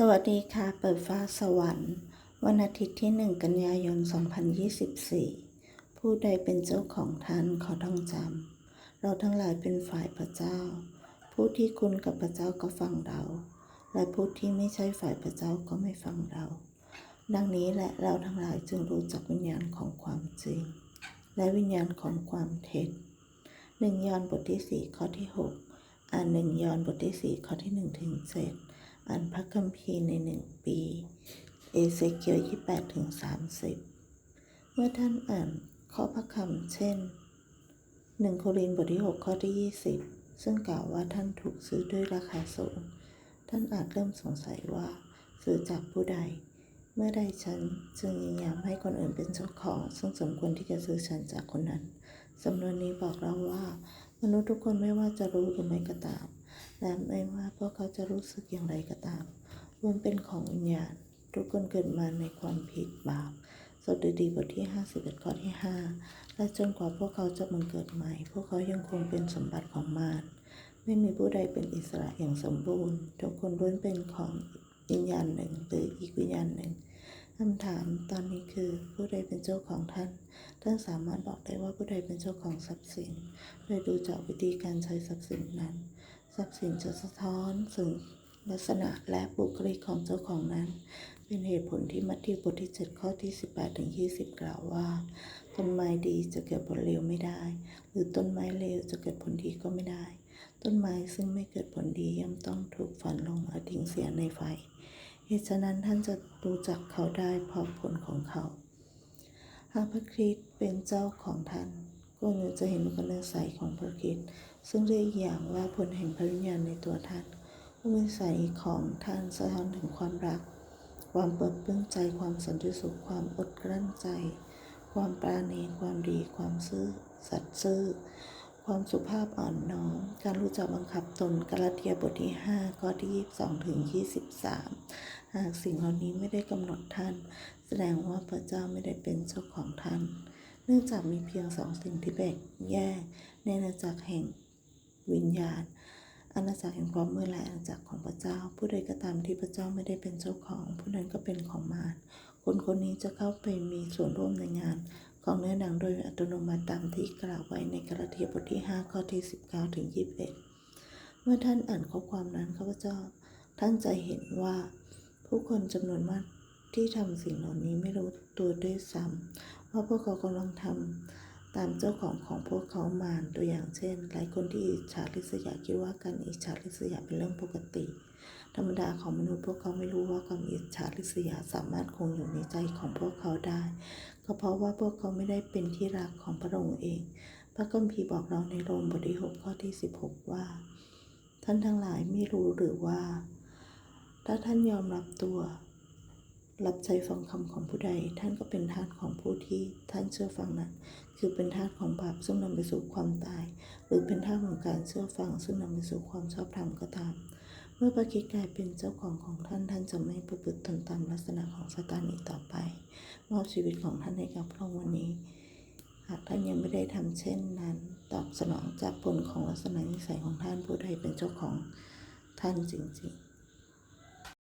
สวัสดีค่ะ เปิดฟ้าสวรรค์ วันอาทิตย์ที่ 1 กันยายน 2024 ผู้ใดเป็นเจ้าของท่านขอต้องจำ เราทั้งหลายเป็นฝ่ายพระเจ้า ผู้ที่คุ้นกับพระเจ้าก็ฟังเรา และผู้ที่ไม่ใช่ฝ่ายพระเจ้าก็ไม่ฟังเรา ดังนี้แหละเราทั้งหลายจึงรู้จักวิญญาณของความจริง และวิญญาณของความเท็จหนึ่งยอห์นบทที่ 4 ข้อที่ 6 อ่านหนึ่งยอนบทที่4ข้อที่1ถึง7อ่านพระคัมภีร์ในหนึ่งปี เอเซเคียล28ถึง30เมื่อท่านอ่านข้อพระคำเช่น1โครินบทที่6ข้อที่20ซึ่งกล่าวว่าท่านถูกซื้อด้วยราคาสูง ท่านอาจเริ่มสงสัยว่าซื้อจากผู้ใด เมื่อใดฉันจึงยินยามให้คนอื่นเป็นเจ้าของ ซึ่งสมควรที่จะซื้อฉันจากคนนั้นสำนวนนี้บอกเราว่า มนุษย์ทุกคนไม่ว่าจะรู้หรือไม่ก็ตาม และไม่ว่าพวกเขาจะรู้สึกอย่างไรก็ตามล้วนเป็นของวิญญาณ ทุกคนเกิดมาในความผิดบาปสดุดีบทที่ 51 ข้อที่ 5 และจนกว่าพวกเขาจะบังเกิดใหม่ พวกเขายังคงเป็นสมบัติของมารไม่มีผู้ใดเป็นอิสระอย่างสมบูรณ์ ทุกคนล้วนเป็นของวิญญาณหนึ่งหรืออีกวิญญาณหนึ่ง คำถามตอนนี้คือผู้ใดเป็นเจ้าของท่าน ท่านสามารถบอกได้ว่าผู้ใดเป็นเจ้าของทรัพย์สิน โดยดูจากวิธีการใช้ทรัพย์สินนั้น ทรัพย์สินจะสะท้อนถึงลักษณะและบุคลิกของเจ้าของนั้น เป็นเหตุผลที่มัทธิวบทที่ 7 ข้อที่ 18ถึง20 กล่าวว่า ต้นไม้ดีจะเกิดผลเลวไม่ได้ หรือต้นไม้เลวจะเกิดผลดีก็ไม่ได้ ต้นไม้ซึ่งไม่เกิดผลดีย่อมต้องถูกฝันลงและทิ้งเสียในไฟ เหตุฉะนั้นท่านจะรู้จักเขาได้เพราะผลของเขา หากพระคริสต์เป็นเจ้าของท่านก็จะจะเห็นคุณนิสัยของพระคริสต์ซึ่งเรียกอีกอย่างว่าผลแห่งพระวิญญาณในตัวท่านคุณนิสัยของท่านสะท้อนถึงความรัก ความเปิดเปื้องใจความสันติสุขความอดกลั้นใจ ความปราณีความดีความซื่อสัตย์ซื่อ ความสุภาพอ่อนน้อม การรู้จักบังคับตนกาลเทียบทที่ 5 ข้อที่ 22 ถึง 23 หากสิ่งเหล่านี้ไม่ได้กำหนดท่าน แสดงว่าพระเจ้าไม่ได้เป็นเจ้าของท่าน เนื่องจากมีเพียงสองสิ่งที่แบ่งแยกในอาณาจักรแห่งวิญญาณอาณาจักรแห่งความมืดและอาณาจักรของพระเจ้า ผู้ใดก็ตามที่พระเจ้าไม่ได้เป็นเจ้าของ ผู้นั้นก็เป็นของมารคนคนนี้จะเข้าไปมีส่วนร่วมในงาน ของเนื้อหนังโดยอัตโนมัติตามที่กล่าวไว้ในกาลาเทียบทที่ 5 ข้อที่ 19ถึง21 เมื่อท่านอ่านข้อความนั้นข้าพเจ้า ท่านจะเห็นว่า ผู้คนจำนวนมากที่ทำสิ่งเหล่านี้ไม่รู้ตัวด้วยซ้ำว่าพวกเขากำลังทำ ตามเจ้าของของพวกเขามาตัวอย่างเช่น หลายคนที่อิจฉาริษยาคิดว่าการอิจฉาริษยาเป็นเรื่องปกติ ธรรมดาของมนุษย์พวกเขาไม่รู้ว่าความอิจฉาริษยาสามารถคงอยู่ในใจของพวกเขาได้ ก็เพราะว่าพวกเขาไม่ได้เป็นที่รักของพระองค์เอง พระคัมภีร์บอกเราในโรมบทที่6ข้อที่ 16 ว่า ท่านทั้งหลายไม่รู้หรือว่า ถ้าท่านยอมรับตัว รับใจฟังคำของผู้ใด ท่านก็เป็นทาสของผู้ที่ท่านเชื่อฟังนั้น คือเป็นทาสของบาปซึ่งนำไปสู่ความตาย หรือเป็นทาสของการเชื่อฟัง ซึ่งนำไปสู่ความชอบธรรมก็ตาม เมื่อพระคริสต์กลายเป็นเจ้าของของท่านท่านจะไม่ประพฤติตนตามลักษณะของซาตานอีกต่อไป มอบชีวิตของท่านให้กับพระองค์วันนี้ หากท่านยังไม่ได้ทำเช่นนั้น ตอบสนองจากผลของลักษณะนิสัยของท่านผู้ใดเป็นเจ้าของท่านจริงๆ